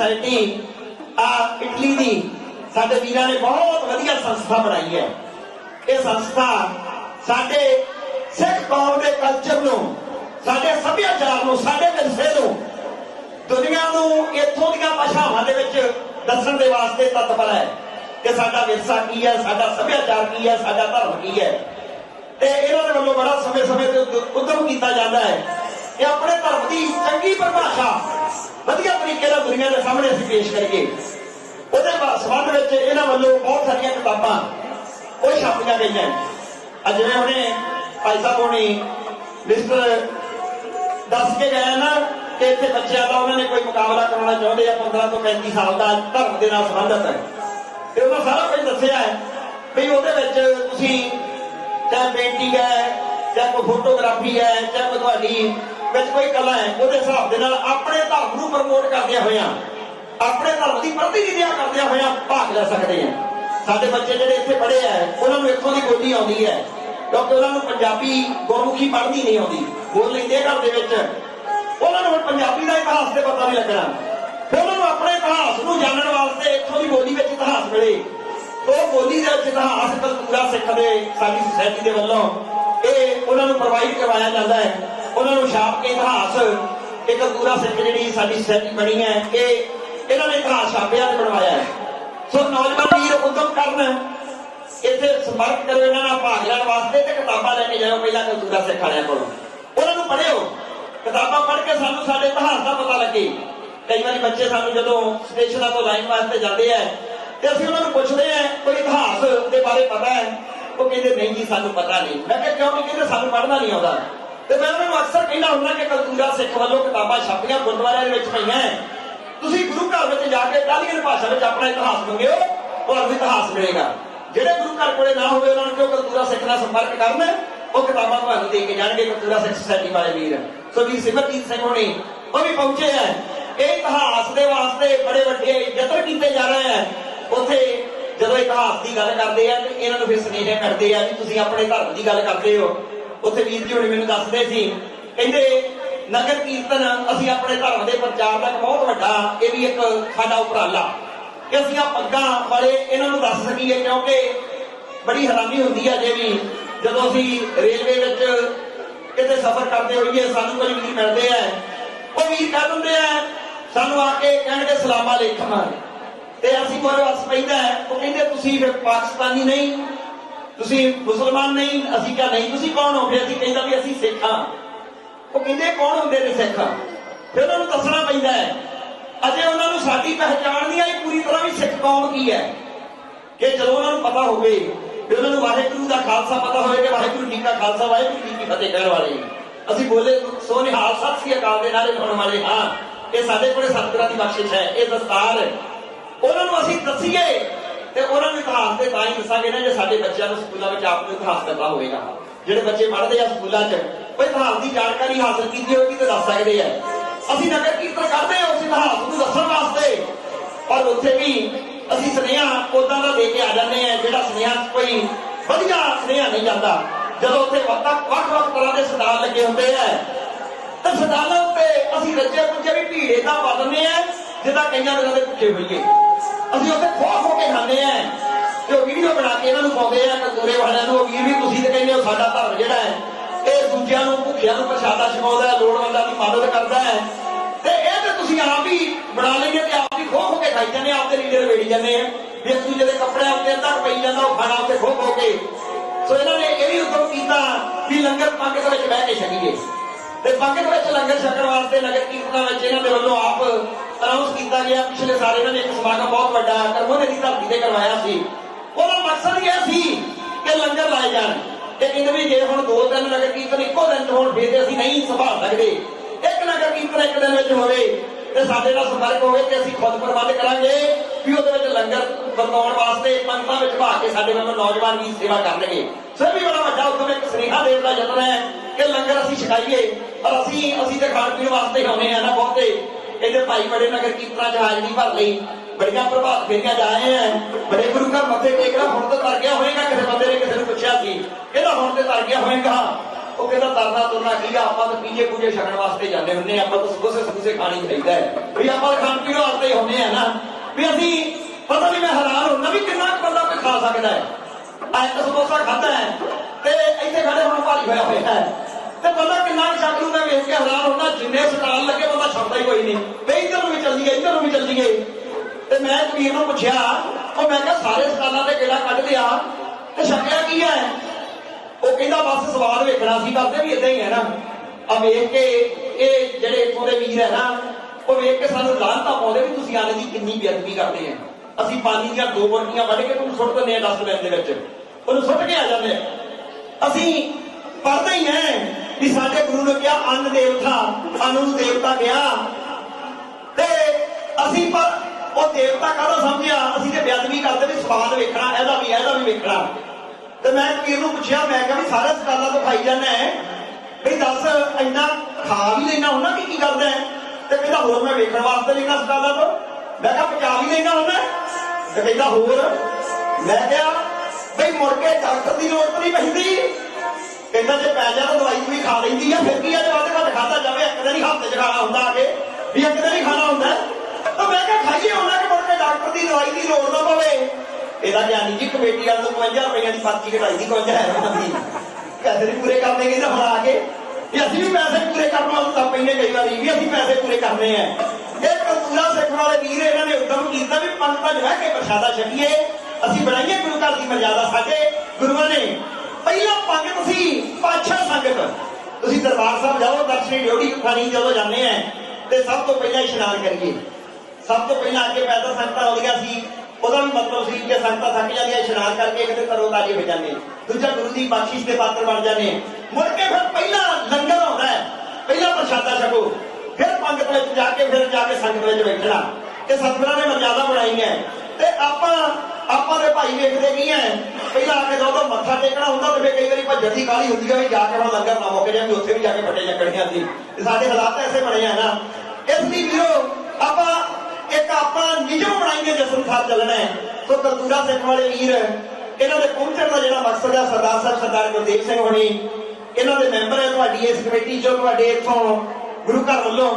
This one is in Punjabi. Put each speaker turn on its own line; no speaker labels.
ਸੁਸਾਇਟੀ ਆ ਇਟਲੀ ਦੀ ਸਾਡੇ ਵੀਰਾਂ ਨੇ ਬਹੁਤ ਵਧੀਆ ਸੰਸਥਾ ਬਣਾਈ ਹੈ। ਇਹ ਸੰਸਥਾ ਸਾਡੇ ਸਿੱਖ ਕੌਮ ਦੇ ਕਲਚਰ ਨੂੰ, ਸਾਡੇ ਸੱਭਿਆਚਾਰ ਨੂੰ, ਸਾਡੇ ਵਿਰਸੇ ਨੂੰ, ਦੁਨੀਆ ਨੂੰ ਇੱਥੋਂ ਦੀਆਂ ਭਾਸ਼ਾਵਾਂ ਦੇ ਵਿੱਚ ਦੱਸਣ ਦੇ ਵਾਸਤੇ ਤਤਪਰ ਹੈ ਕਿ ਸਾਡਾ ਵਿਰਸਾ ਕੀ ਹੈ, ਸਾਡਾ ਸੱਭਿਆਚਾਰ ਕੀ ਹੈ, ਸਾਡਾ ਧਰਮ ਕੀ ਹੈ। ਤੇ ਇਹਨਾਂ ਦੇ ਵੱਲੋਂ ਬੜਾ ਸਮੇਂ-ਸਮੇਂ ਤੇ ਉਦ- ਉਦਮ ਕੀਤਾ ਜਾਂਦਾ ਹੈ ਇਹ ਆਪਣੇ ਧਰਮ ਦੀ ਚੰਗੀ ਪਰਿਭਾਸ਼ਾ ਵਧੀਆ ਤਰੀਕੇ ਨਾਲ ਦੁਨੀਆ ਦੇ ਸਾਹਮਣੇ ਅਸੀਂ ਪੇਸ਼ ਕਰੀਏ। ਉਹਦੇ ਸੰਬੰਧ ਵਿੱਚ ਇਹਨਾਂ ਵੱਲੋਂ ਬਹੁਤ ਸਾਰੀਆਂ ਕਿਤਾਬਾਂ ਉਹ ਛਾਪੀਆਂ ਗਈਆਂ। ਅੱਜ ਜਿਵੇਂ ਉਹਨੇ ਭਾਈ ਸਾਹਿਬ ਹੋਣੀ ਮਿਸਟਰ ਦੱਸ ਕੇ ਗਏ ਨਾ ਕਿ ਇੱਥੇ ਬੱਚਿਆਂ ਦਾ ਉਹਨਾਂ ਨੇ ਕੋਈ ਮੁਕਾਬਲਾ ਕਰਾਉਣਾ ਚਾਹੁੰਦੇ ਆ 15 ਤੋਂ 35 ਸਾਲ ਦਾ ਧਰਮ ਦੇ ਨਾਲ ਸੰਬੰਧਿਤ ਹੈ। ਤੇ ਉਹਨਾਂ ਸਾਰਾ ਕੁਝ ਦੱਸਿਆ ਹੈ ਵੀ ਉਹਦੇ ਵਿੱਚ ਤੁਸੀਂ ਚਾਹੇ ਪੇਂਟਿੰਗ ਹੈ, ਚਾਹੇ ਕੋਈ ਫੋਟੋਗ੍ਰਾਫੀ ਹੈ, ਚਾਹੇ ਕੋਈ ਤੁਹਾਡੀ ਵਿੱਚ ਕੋਈ ਕਲਾ ਹੈ, ਉਹਦੇ ਹਿਸਾਬ ਦੇ ਨਾਲ ਆਪਣੇ ਧਰਮ ਨੂੰ ਪ੍ਰਮੋਟ ਕਰਦਿਆਂ ਹੋਇਆਂ, ਆਪਣੇ ਧਰਮ ਦੀ ਪ੍ਰਤੀਨਿਧੀਆ ਕਰਦਿਆਂ ਹੋਇਆਂ ਭਾਗ ਲੈ ਸਕਦੇ ਆ ਸਾਡੇ ਬੱਚੇ ਜਿਹੜੇ ਇੱਥੇ ਪੜ੍ਹੇ ਆ, ਉਹਨਾਂ ਨੂੰ ਇੱਥੋਂ ਦੀ ਬੋਲੀ ਆਉਂਦੀ ਹੈ, ਕਿਉਂਕਿ ਉਹਨਾਂ ਨੂੰ ਪੰਜਾਬੀ ਗੁਰਮੁਖੀ ਪੜ੍ਹਨੀ ਨਹੀਂ ਆਉਂਦੀ। ਬੋਲ ਲੈਂਦੇ ਘਰ ਦੇ ਵਿੱਚ। ਉਹਨਾਂ ਨੂੰ ਹੁਣ ਪੰਜਾਬੀ ਦਾ ਇਤਿਹਾਸ ਤੇ ਪਤਾ ਨਹੀਂ ਲੱਗਣਾ। ਉਹਨਾਂ ਨੂੰ ਆਪਣੇ ਇਤਿਹਾਸ ਨੂੰ ਜਾਣਨ ਵਾਸਤੇ ਇੱਥੋਂ ਦੀ ਬੋਲੀ ਵਿੱਚ ਇਤਿਹਾਸ ਮਿਲੇ। ਉਹ ਬੋਲੀ ਦੇ ਵਿੱਚ ਇਤਿਹਾਸ ਕਲਪੂਰਾ ਸਿੱਖ ਦੇ ਸਾਡੀ ਸੁਸਾਇਟੀ ਦੇ ਵੱਲੋਂ। ਇਹ ਉਹਨਾਂ ਨੂੰ ਪ੍ਰੋਵਾਈਡ ਕਰਵਾਇਆ ਜਾਂਦਾ ਹੈ। ਉਹਨਾਂ ਨੂੰ ਛਾਪ ਕੇ ਇਤਿਹਾਸ ਇਹ ਕਲਪੂਰਾ ਸਿੱਖ ਜਿਹੜੀ ਸਾਡੀ ਸੁਸਾਇਟੀ ਬਣੀ ਹੈ ਇਹ ਇਹਨਾਂ ਨੇ ਇਤਿਹਾਸ ਛਾਪਿਆ ਤੇ ਬਣਵਾਇਆ ਹੈ। ਸੋ ਨੌਜਵਾਨ ਵੀਰ ਉਦਮ ਕਰਨ, ਇੱਥੇ ਸੰਪਰਕ ਕਰੋ ਇਹਨਾਂ ਨਾਲ, ਭਾਗ ਲੈਣ ਵਾਸਤੇ ਤੇ ਕਿਤਾਬਾਂ ਲੈ ਕੇ ਜਾਓ ਪਹਿਲਾਂ ਕਲਪੂਰਾ ਸਿੱਖ ਵਾਲਿਆਂ ਕੋਲੋਂ। ਉਹਨਾਂ ਨੂੰ ਪੜ੍ਹਿਓ। ਕਿਤਾਬਾਂ ਪੜ੍ਹ ਕੇ ਸਾਨੂੰ ਸਾਡੇ ਇਤਿਹਾਸ ਦਾ ਪਤਾ ਲੱਗੇ। ਕਈ ਵਾਰੀ ਬੱਚੇ ਸਾਨੂੰ ਜਦੋਂ ਸਟੇਸ਼ਨਾਂ ਤੋਂ ਲਾਈਨ ਵਾਸਤੇ ਜਾਂਦੇ ਆ, ਤੇ ਅਸੀਂ ਉਹਨਾਂ ਨੂੰ ਪੁੱਛਦੇ ਆ, ਕੋਈ ਇਤਿਹਾਸ ਦੇ ਬਾਰੇ ਪਤਾ ਹੈ? ਉਹ ਕਹਿੰਦੇ, ਨਹੀਂ ਜੀ, ਸਾਨੂੰ ਪਤਾ ਨਹੀਂ। ਮੈਂ ਕਿਹਾ, ਕਿਉਂ? ਨਹੀਂ ਕਹਿੰਦੇ ਸਾਨੂੰ ਪੜ੍ਹਨਾ ਨਹੀਂ ਆਉਂਦਾ। ਤੇ ਮੈਂ ਉਹਨਾਂ ਨੂੰ ਅਕਸਰ ਕਹਿੰਦਾ ਹੁੰਦਾ ਕਿ ਕਲਤੂਰਾ ਸਿੱਖ ਵੱਲੋਂ ਕਿਤਾਬਾਂ ਛਾਪੀਆਂ ਗੁਰਦੁਆਰਿਆਂ ਦੇ ਵਿੱਚ ਪਈਆਂ ਤੁਸੀਂ ਗੁਰੂ ਘਰ ਵਿੱਚ ਜਾ ਕੇ ਇਟਾਲੀਅਨ ਭਾਸ਼ਾ ਵਿੱਚ ਆਪਣਾ ਇਤਿਹਾਸ ਮੰਗਿਓ, ਤੁਹਾਨੂੰ ਇਤਿਹਾਸ ਮਿਲੇਗਾ। ਜਿਹੜੇ ਗੁਰੂ ਘਰ ਕੋਲੇ ਨਾ ਹੋਵੇ, ਉਹਨਾਂ ਨੂੰ ਕਿਉਂ ਕਲਤੂਰਾ ਸਿੱਖ ਨਾਲ ਸੰਪਰਕ ਕਰਨ? ਉਹ ਕਿਤਾਬਾਂ ਤੁਹਾਨੂੰ ਦੇ ਕੇ ਜਾਣਗੇ ਕਲਤੂਰਾ ਸਿੱਖ ਸੁਸਾਇਟੀ ਵਾਲੇ ਵੀਰ। ਸੋ ਵੀਰ ਸਿਮਰਜੀਤ ਸਿੰਘ ਹੋਣੀ, ਉਹ ਵੀ ਪਹੁੰਚੇ ਹੈ ਇਹ ਇਤਿਹਾਸ ਦੇ ਵਾਸਤੇ ਬੜੇ ਵੱਡੇ ਯਤਨ ਕੀਤੇ ਜਾ ਰਹੇ ਹੈ ਉੱਥੇ ਜਦੋਂ ਇਤਿਹਾਸ ਦੀ ਗੱਲ ਕਰਦੇ ਆ, ਤੇ ਇਹਨਾਂ ਨੂੰ ਫਿਰ ਸੁਨੇਹੇ ਕਰਦੇ ਆ ਵੀ ਤੁਸੀਂ ਆਪਣੇ ਧਰਮ ਦੀ ਗੱਲ ਕਰਦੇ ਹੋ। ਉੱਥੇ ਵੀਰ ਜੀ ਹੋਣੀ ਮੈਨੂੰ ਦੱਸਦੇ ਸੀ, ਕਹਿੰਦੇ ਨਗਰ ਕੀਰਤਨ ਅਸੀਂ ਆਪਣੇ ਧਰਮ ਦੇ ਪ੍ਰਚਾਰ ਦਾ ਬਹੁਤ ਵੱਡਾ, ਇਹ ਵੀ ਇੱਕ ਸਾਡਾ ਉਪਰਾਲਾ। ਕਿ ਅਸੀਂ ਆ ਪੱਗਾਂ ਵਾਲੇ ਇਹਨਾਂ ਨੂੰ ਦੱਸ ਸਕੀਏ, ਕਿਉਂਕਿ ਬੜੀ ਹੈਰਾਨੀ ਹੁੰਦੀ ਹੈ ਜੇ ਵੀ ਜਦੋਂ ਅਸੀਂ ਰੇਲਵੇ ਵਿੱਚ ਕਿਤੇ ਸਫ਼ਰ ਕਰਦੇ ਹੋਈਏ, ਸਾਨੂੰ ਕੋਈ ਵੀਰ ਮਿਲਦੇ ਆ। ਉਹ ਵੀਰ ਕਹਿ ਦਿੰਦੇ ਆ, ਸਾਨੂੰ ਆ ਕੇ ਕਹਿਣਗੇ, ਸਲਾਮ ਅਲੈਕਮ। ਤੇ ਅਸੀਂ ਕੋਲ ਵਸ ਪੈਂਦਾ, ਉਹ ਕਹਿੰਦੇ, ਤੁਸੀਂ ਪਾਕਿਸਤਾਨੀ ਨਹੀਂ ਤੁਸੀਂ ਮੁਸਲਮਾਨ ਨਹੀਂ, ਅਸੀਂ ਕਿਹਾ ਨਹੀਂ, ਤੁਸੀਂ ਕੌਣ ਹੋ? ਫਿਰ ਅਸੀਂ ਕਹਿੰਦਾ ਵੀ ਅਸੀਂ ਸਿੱਖ ਹਾਂ। ਉਹ ਕਹਿੰਦੇ, ਕੌਣ ਹੁੰਦੇ ਨੇ ਸਿੱਖ? ਫਿਰ ਉਹਨਾਂ ਨੂੰ ਦੱਸਣਾ ਪੈਂਦਾ ਹੈ। ਅਜੇ ਉਹਨਾਂ ਨੂੰ ਸਾਡੀ ਪਹਿਚਾਣ ਨਹੀਂ ਆਈ, ਪੂਰੀ ਤਰ੍ਹਾਂ ਵੀ ਸਿੱਖ ਕੌਮ ਕੀ ਹੈ? ਕਿ ਜਦੋਂ ਉਹਨਾਂ ਨੂੰ ਪਤਾ ਹੋਵੇ, ਫਿਰ ਉਹਨਾਂ ਨੂੰ ਵਾਹਿਗੁਰੂ ਦਾ ਖਾਲਸਾ ਪਤਾ ਹੋਵੇ ਕਿ ਵਾਹਿਗੁਰੂ ਜੀ ਕਾ ਖਾਲਸਾ, ਵਾਹਿਗੁਰੂ ਜੀ ਕੀ ਫਤਿਹ ਕਹਿਣ ਵਾਲੇ ਅਸੀਂ ਬੋਲੇ ਸੋ ਨਿਹਾਲ ਸਤਿ ਸ੍ਰੀ ਅਕਾਲ ਦੇ ਨਾਰੇ ਲਾਉਣ ਵਾਲੇ ਹਾਂ। ਇਹ ਸਾਡੇ ਕੋਲੇ ਸਤਿਗੁਰਾਂ ਦੀ ਬਖਸ਼ਿਸ਼ ਹੈ, ਇਹ ਦਸਤਾਰ ਉਹਨਾਂ ਨੂੰ ਅਸੀਂ ਦੱਸੀਏ ਤੇ ਉਹਨਾਂ ਨੂੰ ਇਤਿਹਾਸ ਦੇ ਤਾਂ ਹੀ ਦੱਸਾਂਗੇ ਨਾ ਜੇ ਸਾਡੇ ਬੱਚਿਆਂ ਨੂੰ ਸਕੂਲਾਂ ਵਿੱਚ ਆਪ ਨੂੰ ਇਤਿਹਾਸ ਪਤਾ ਹੋਵੇਗਾ। ਜਿਹੜੇ ਬੱਚੇ ਪੜ੍ਹਦੇ ਆ ਸਕੂਲਾਂ 'ਚ, ਉਹ ਇਤਿਹਾਸ ਦੀ ਜਾਣਕਾਰੀ ਹਾਸਲ ਕੀਤੀ ਹੋਵੇਗੀ ਤੇ ਦੱਸ ਸਕਦੇ ਆ। ਅਸੀਂ ਨਗਰ ਕੀਰਤਨ ਕਰਦੇ ਹਾਂ ਉਸ ਇਤਿਹਾਸ ਨੂੰ ਦੱਸਣ ਵਾਸਤੇ। ਪਰ ਉੱਥੇ ਵੀ ਅਸੀਂ ਸੁਨੇਹਾ ਉਦਾਂ ਦਾ ਦੇ ਕੇ ਆ ਜਾਂਦੇ ਆ ਜਿਹੜਾ ਸੁਨੇਹਾ ਕੋਈ ਵਧੀਆ ਸੁਨੇਹਾ ਨਹੀਂ ਜਾਂਦਾ। ਜਦੋਂ ਉੱਥੇ ਵੱਖ ਵੱਖ ਵੱਖ ਤਰ੍ਹਾਂ ਦੇ ਸਟਾਲ ਲੱਗੇ ਹੁੰਦੇ ਆ, ਤਾਂ ਸਟਾਲਾਂ ਉੱਤੇ ਅਸੀਂ ਰੱਜੇ ਪੁੱਜੇ ਵੀ ਭੀੜੇ ਦਾ ਬਦਲਨੇ ਆ, ਜਿੱਦਾਂ ਕਈਆਂ ਦਿਨਾਂ ਦੇ ਭੁੱਖੇ ਹੋਈਏ। ਅਸੀਂ ਉੱਥੇ ਖੋ ਖੋ ਕੇ ਖਾਂਦੇ ਆ। ਤੇ ਉਹ ਵੀਡੀਓ ਬਣਾ ਕੇ ਇਹਨਾਂ ਨੂੰ ਪਾਉਂਦੇ ਆ ਕਤੂਰੇ ਵਾਲਿਆਂ ਨੂੰ ਵੀਰ ਵੀ ਤੁਸੀਂ ਤੇ ਕਹਿੰਦੇ ਹੋ ਸਾਡਾ ਧਰਮ ਜਿਹੜਾ ਹੈ ਇਹ ਦੂਜਿਆਂ ਨੂੰ ਭੁੱਖਿਆਂ ਨੂੰ ਪ੍ਰਸ਼ਾਦਾ ਛਕਾਉਂਦਾ ਹੈ ਲੋੜਵੰਦਾਂ ਦੀ ਮਦਦ ਕਰਦਾ ਹੈ। ਤੇ ਇਹ ਤੇ ਤੁਸੀਂ ਆਪ ਹੀ ਬਣਾ ਲਈਏ ਤੇ ਆਪ ਹੀ ਖੋ ਖੋ ਕੇ ਖਾਈ ਜਾਂਦੇ ਆ, ਆਪਦੇ ਲੀਡਰ ਵੇੜੀ ਜਾਂਦੇ ਆ ਵੀ ਇੱਕ ਦੂਜੇ ਦੇ ਕੱਪੜਿਆਂ ਉੱਤੇ ਅੱਧਾ ਪਈ ਜਾਂਦਾ ਉਹ ਖਾਣਾ ਉੱਤੇ ਖੋ ਖੋ ਕੇ। ਸੋ ਇਹਨਾਂ ਨੇ ਇਹ ਵੀ ਉਦਮ ਕੀਤਾ ਵੀ ਲੰਗਰ ਪੱਕ ਦੇ ਵਿੱਚ ਬਹਿ ਕੇ ਛਕੀਏ। ਤੇ ਪੱਕ ਵਿੱਚ ਲੰਗਰ ਛਕਣ ਵਾਸਤੇ ਨਗਰ ਕੀਰਤਨਾਂ ਵਿੱਚ, ਇਹਨਾਂ ਦੇ ਵੱਲੋਂ ਆਪ ਅਨਾਉਂਸ ਕੀਤਾ ਗਿਆ। ਪਿਛਲੇ ਸਾਲ ਇਹਨਾਂ ਨੇ ਇੱਕ ਸਮਾਗਮ ਬਹੁਤ ਵੱਡਾ ਕਰਮੋਨੇ ਦੀ ਧਰਤੀ ਤੇ ਕਰਵਾਇਆ ਸੀ। ਉਹਦਾ ਮਕਸਦ ਇਹ ਸੀ ਕਿ ਲੰਗਰ ਲਾਏ ਜਾਣ। ਤੇ ਕਹਿੰਦੇ ਵੀ ਜੇ ਹੁਣ ਦੋ ਤਿੰਨ ਨਗਰ ਕੀਰਤਨ ਇੱਕੋ ਦਿਨ 'ਚ ਹੋਣ, ਫਿਰ ਅਸੀਂ ਨਹੀਂ ਸੰਭਾਲ ਸਕਦੇ। ਇੱਕ ਨਗਰ ਕੀਰਤਨ ਇੱਕ ਦਿਨ ਵਿੱਚ ਹੋਵੇ ਤੇ ਸਾਡੇ ਨਾਲ ਸੰਪਰਕ ਹੋਵੇ ਤੇ ਅਸੀਂ ਖੁਦ ਪ੍ਰਬੰਧ ਕਰਾਂਗੇ ਵੀ ਉਹਦੇ ਵਿੱਚ ਲੰਗਰ ਵਰਤਾਉਣ ਵਾਸਤੇ ਪੰਥਾਂ ਵਿੱਚ ਭਾ ਕੇ ਸਾਡੇ ਵੱਲੋਂ ਨੌਜਵਾਨ ਵੀ ਸੇਵਾ ਕਰਨਗੇ। ਫਿਰ ਵੀ ਬੜਾ ਵੱਡਾ ਉਦਮ ਇੱਕ ਸੁਨੇਹਾ ਦੇਣ ਦਾ ਯਤਨ ਹੈ ਕਿ ਲੰਗਰ ਅਸੀਂ ਛਕਾਈਏ ਪਰ ਅਸੀਂ ਅਸੀਂ ਤੇ ਖਾਣ ਪੀਣ ਵਾਸਤੇ ਹੀ ਆਉਨੇ ਆ ਨਾ ਬਹੁਤੇ। ਇਹਦੇ ਭਾਈ ਬੜੇ ਨਗਰ ਕੀਰਤਨਾਂ ਚ ਹਾਜ਼ਰੀ ਭਰ ਲਈ। ਬੜੀਆਂ ਪ੍ਰਭਾਤ ਫੇਰੀਆਂ ਜਾ ਆਏ ਆ ਬੜੇ ਗੁਰੂ ਘਰ ਮੱਥੇ ਟੇਕਣਾ ਹੁਣ ਤਾਂ ਤਰ ਗਿਆ ਹੋਏਗਾ ਕਿਸੇ ਬੰਦੇ ਨੇ ਕਿਸੇ ਨੂੰ ਪੁੱਛਿਆ ਸੀ। ਕਹਿੰਦਾ ਹੁਣ ਤੇ ਤਰ ਗਿਆ ਹੋਏਗਾ। ਉਹ ਕਹਿੰਦਾ ਤਰਨਾ ਤੁਰਨਾ ਕੀ ਆ ਆਪਾਂ ਤਾਂ ਪੀਜੇ ਪੂਜੇ ਛਕਣ ਵਾਸਤੇ ਜਾਂਦੇ ਹੁੰਨੇ ਆ, ਆਪਾਂ ਤਾਂ ਸਮੋਸੇ ਸਮੋਸੇ ਖਾਣੀ ਚਾਹੀਦਾ ਹੈ। ਵੀ ਆਪਾਂ ਖਾਣ ਪੀਣ ਵਾਸਤੇ ਹੀ ਹੁੰਨੇ ਆ ਨਾ। ਵੀ ਅਸੀਂ ਪਤਾ ਨਹੀਂ ਮੈਂ ਹੈਰਾਨ ਹੁੰਦਾ ਵੀ ਕਿੰਨਾ ਕੁ ਬੰਦਾ ਕੋਈ ਖਾ ਸਕਦਾ ਹੈ। ਆ ਸਮੋਸਾ ਖਾਦਾ ਹੈ। ਤੇ ਇੱਥੇ ਖੜੇ ਹੁਣ ਭਾਰੀ ਹੋਇਆ ਹੋਇਆ ਹੈ। ਤੇ ਬੰਦਾ ਕਿੰਨਾ ਕੁ ਛਕ ਵੇਖ ਕੇ ਹੈਰਾਨ ਹੁੰਦਾ ਜਿੰਨੇ ਸਟਾਲ ਲੱਗੇ, ਬੰਦਾ ਛਕਦਾ ਹੀ ਕੋਈ ਨਹੀਂ। ਤੇ ਇੱਧਰ ਨੂੰ ਵੀ ਚੱਲ ਜੀਏ ਇੱਧਰ ਨੂੰ ਵੀ ਚੱਲ ਜੀਏ ਤੇ ਮੈਂ ਕਬੀਰ ਨੂੰ ਪੁੱਛਿਆ, ਉਹ ਮੈਂ ਕਿਹਾ, ਸਾਰੇ ਸਟਾਲਾਂ ਤੇ ਕਿਹੜਾ ਕੱਢ ਲਿਆ? ਤੇ ਛਕਿਆ ਕੀ ਹੈ? ਉਹ ਕਹਿੰਦਾ, ਬਸ ਸਵਾਦ ਵੇਖਣਾ ਸੀ ਕਰਦੇ ਵੀ ਇਦਾਂ ਹੀ ਹੈ ਨਾ। ਆ ਵੇਖ ਕੇ ਇਹ ਜਿਹੜੇ ਇੱਥੋਂ ਦੇ ਵੀਰ ਹੈ ਨਾ, ਉਹ ਵੇਖ ਕੇ ਸਾਨੂੰ ਲਾਹਨਤਾਂ ਪਾਉਂਦੇ ਵੀ ਤੁਸੀਂ ਆਲੇ ਦੀ ਕਿੰਨੀ ਬੇਅਦਬੀ ਕਰਦੇ ਆ ਅਸੀਂ ਪਾਣੀ ਦੀਆਂ ਦੋ ਬਰਕੀਆਂ ਵੱਢ ਕੇ ਉਹਨੂੰ ਸੁੱਟ ਦਿੰਦੇ ਆ ਡਸਟਬਿਨ ਦੇ ਵਿੱਚ। ਉਹਨੂੰ ਸੁੱਟ ਕੇ ਆ ਜਾਂਦੇ ਆ ਅਸੀਂ ਪੜ੍ਹਦੇ ਹੀ ਹੈ ਵੀ ਸਾਡੇ ਗੁਰੂ ਨੇ ਕਿਹਾ, ਅੰਨ ਦੇਵਤਾ ਅੰਨ ਦੇਵਤਾ ਗਿਆ ਤੇ ਅਸੀਂ ਪਰ ਉਹ ਦੇਵਤਾ ਕਾਹਦਾ ਸਮਝਿਆ? ਅਸੀਂ ਤੇ ਬੇਅਦਬੀ ਕਰਦੇ ਵੀ ਸਵਾਦ ਵੇਖਣਾ, ਇਹਦਾ ਵੀ ਇਹਦਾ ਵੀ ਵੇਖਣਾ। ਤੇ ਮੈਂ ਕਬੀਰ ਨੂੰ ਪੁੱਛਿਆ, ਮੈਂ ਕਿਹਾ ਵੀ ਸਾਰੇ ਸਕਾਲਾਂ ਤੋਂ ਖਾਈ ਜਾਂਦਾ ਹੈ ਵੀ ਦੱਸ, ਇੰਨਾ ਖਾ ਵੀ ਲੈਣਾ ਹੁੰਦਾ ਕਿ ਕੀ ਕਰਦਾ ਹੈ ਤੇ ਕਹਿੰਦਾ, ਹੋਰ ਮੈਂ ਵੇਖਣ ਵਾਸਤੇ ਲੈਣਾ ਸਕਾਲਾਂ ਤੋਂ। ਮੈਂ ਕਿਹਾ ਪਚਾ ਵੀ ਲੈਣਾ ਹੁੰਦਾ ਤੇ ਕਹਿੰਦਾ, ਹੋਰ? ਮੈਂ ਕਿਹਾ ਮੁੜ ਕੇ ਡਾਕਟਰ ਦੀ ਲੋੜ ਤਾਂ ਨਹੀਂ ਪੈਂਦੀ। ਕਹਿੰਦਾ ਜੇ ਪੈ ਜਾ ਦਵਾਈ ਵੀ ਖਾ ਲੈਂਦੀ ਆ, ਫਿਰ ਕੀ ਆ ਜੇ ਵੱਧ ਘੱਟ ਖਾਦਾ ਜਾਵੇ, ਇੱਕ ਦਿਨ ਹੀ ਹਫ਼ਤੇ ਚ ਖਾਣਾ ਹੁੰਦਾ ਆ ਕੇ, ਵੀ ਇੱਕ ਦਿਨ ਹੀ ਖਾਣਾ ਹੁੰਦਾ ਤਾਂ ਮੈਂ ਕਿਹਾ ਖਾਈਏ ਉਹਨਾਂ ਕਿ ਮੁੜ ਕੇ ਡਾਕਟਰ ਦੀ ਦਵਾਈ ਦੀ ਲੋੜ ਨਾ ਪਵੇ। ਇਹਦਾ ਗਿਆਨੀ ਜੀ ਕਮੇਟੀ ਵਾਲੇ ਤੋਂ 50 ਰੁਪਏ ਦੀ ਪਰਚੀ ਕਟਾਈ ਦੀ 50 ਉਹਨਾਂ ਦੀ। ਪੈਸੇ ਨਹੀਂ ਪੂਰੇ ਕਰਨੇ ਕਹਿੰਦਾ ਹੁਣ ਆ ਕੇ। ਵੀ ਅਸੀਂ ਵੀ ਪੈਸੇ ਪੂਰੇ ਕਰਨ ਵਾਲੇ ਤਾਂ ਪੈਨੇ ਕਈ ਵਾਰੀ ਵੀ ਅਸੀਂ ਪੈਸੇ ਪੂਰੇ ਕਰਨੇ ਆ। ਇਹ ਕਲਤੂਰਾ ਸਿੱਖ ਵਾਲੇ ਵੀਰ ਇਹਨਾਂ ਨੇ ਉਦਮ ਕੀਤਾ ਵੀ ਪੰਗਤਾਂ 'ਚ ਬਹਿ ਕੇ ਪ੍ਰਸ਼ਾਦਾ ਛਕੀਏ। ਅਸੀਂ ਬਣਾਈਏ ਗੁਰੂ ਘਰ ਦੀ ਮਰਜ਼ਾਦਾ ਸਾਡੇ ਗੁਰੂਆਂ ਨੇ। ਪਹਿਲਾਂ ਪੰਗਤ ਸੀ ਪਾਛਾ ਸੰਗਤ, ਤੁਸੀਂ ਦਰਬਾਰ ਸਾਹਿਬ ਜਾਓ, ਦਰਸ਼ਨੀ ਡਿਊਟੀ ਖਾਣੀ ਜਦੋਂ ਜਾਂਦੇ ਆ, ਤੇ ਸਭ ਤੋਂ ਪਹਿਲਾਂ ਇਸ਼ਨਾਨ ਕਰੀਏ। ਸਭ ਤੋਂ ਪਹਿਲਾਂ ਅੱਗੇ ਪੈਦਲ ਸੰਗਤਾਂ ਆਉਂਦੀਆਂ ਸੀ, ਉਹਦਾ ਵੀ ਮਤਲਬ ਸੀ ਕਿ ਸੰਗਤਾਂ ਥੱਕ ਜਾਂਦੀਆਂ, ਇਸ਼ਨਾਨ ਕਰਕੇ ਕਿਤੇ ਤਰੋ ਤਾਜ਼ੇ ਹੋ ਜਾਂਦੇ। ਦੂਜਾ ਗੁਰੂ ਦੀ ਬਖਸ਼ਿਸ਼ ਦੇ ਪਾਤਰ ਬਣ ਜਾਂਦੇ। ਮੁੜ ਕੇ ਫਿਰ ਪਹਿਲਾਂ ਲੰਗਰ ਆਉਂਦਾ ਹੈ, ਪਹਿਲਾਂ ਪ੍ਰਸ਼ਾਦਾ ਛਕੋ। ਫਿਰ ਪੰਗਤ ਵਿੱਚ ਜਾ ਕੇ, ਫਿਰ ਜਾ ਕੇ ਸੰਗਤ ਵਿੱਚ ਬੈਠਣਾ। ਇਹ ਸਤਿਗੁਰਾਂ ਨੇ ਮਰਜ਼ਾਦਾ ਬਣਾਈ ਹੈ। ਤੇ ਆਪਾਂ ਆਪਾਂ ਦੇ ਭਾਈ ਵੇਖਦੇ ਕੀ ਹੈ ਪਹਿਲਾਂ ਆ ਕੇ ਜਦੋਂ ਮੱਥਾ ਟੇਕਣਾ ਹੁੰਦਾ ਤੇ ਫਿਰ ਕਈ ਵਾਰੀ ਭੱਜਣ ਦੀ ਕਾਹਲੀ ਹੁੰਦੀ ਹੈ ਵੀ ਜਾ ਕੇ ਹੁਣ ਲੰਗਰ ਨਾ ਮੁੱਕ ਜਾਏ, ਵੀ ਉੱਥੇ ਵੀ ਜਾ ਕੇ ਫੱਟੇ ਚੱਕਣੀਆਂ ਸੀ। ਤੇ ਸਾਡੇ ਹਾਲਾਤ ਐਸੇ ਬਣੇ ਆ ਨਾ। ਇਸ ਲਈ ਵੀਰੋ, ਆਪਾਂ ਇੱਕ ਆਪਣਾ ਨਿਯਮ ਬਣਾਈਏ ਜਸ਼ਨ ਅਨੁਸਾਰ ਚੱਲਣਾ ਸੋ ਕਲਤੂਰਾ ਸਿੱਖ ਵਾਲੇ ਵੀਰ, ਇਹਨਾਂ ਦੇ ਪਹੁੰਚਣ ਦਾ ਜਿਹੜਾ ਮਕਸਦ ਹੈ ਸਰਦਾਰ ਸਾਹਿਬ ਸਰਦਾਰ ਗੁਰਦੇਵ ਸਿੰਘ ਹੋਣੀ। ਇਹਨਾਂ ਦੇ ਮੈਂਬਰ ਹੈ ਤੁਹਾਡੀ ਇਸ ਕਮੇਟੀ ਚੋਂ, ਤੁਹਾਡੇ ਇੱਥੋਂ ਗੁਰੂ ਘਰ ਵੱਲੋਂ।